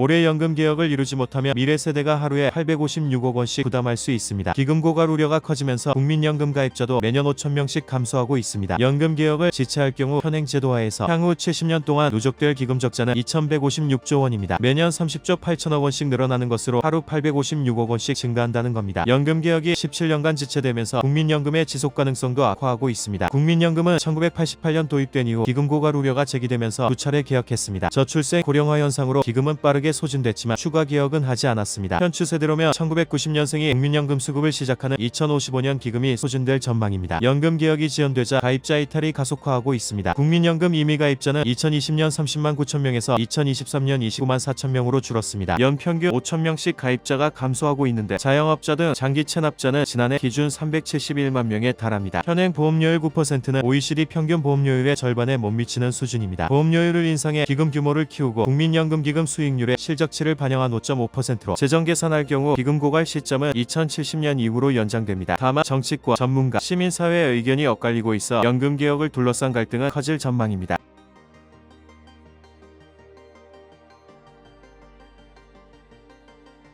올해 연금 개혁을 이루지 못하면 미래 세대가 하루에 856억 원씩 부담할 수 있습니다. 기금 고갈 우려가 커지면서 국민연금 가입자도 매년 5천 명씩 감소하고 있습니다. 연금 개혁을 지체할 경우 현행 제도화에서 향후 70년 동안 누적될 기금 적자는 2,156조 원입니다. 매년 30조 8천억 원씩 늘어나는 것으로 하루 856억 원씩 증가한다는 겁니다. 연금 개혁이 17년간 지체되면서 국민연금의 지속 가능성도 악화하고 있습니다. 국민연금은 1988년 도입된 이후 기금 고갈 우려가 제기되면서 두 차례 개혁했습니다. 저출생 고령화 현상으로 기금은 빠르게 소진됐지만 추가 개혁은 하지 않았습니다. 현 추세대로면 1990년생이 국민연금 수급을 시작하는 2055년 기금이 소진될 전망입니다. 연금 개혁이 지연되자 가입자 이탈이 가속화하고 있습니다. 국민연금 임의 가입자는 2020년 30만 9천 명에서 2023년 29만 4천 명으로 줄었습니다. 연 평균 5천 명씩 가입자가 감소하고 있는데 자영업자 등 장기 체납자는 지난해 기준 371만 명에 달합니다. 현행 보험료율 9%는 OECD 평균 보험료율의 절반에 못 미치는 수준입니다. 보험료율을 인상해 기금 규모를 키우고 국민연금 기금 수익률의 실적치를 반영한 5.5%로 재정 계산할 경우 기금 고갈 시점은 2070년 이후로 연장됩니다. 다만 정치권, 전문가, 시민사회의 의견이 엇갈리고 있어 연금 개혁을 둘러싼 갈등은 커질 전망입니다.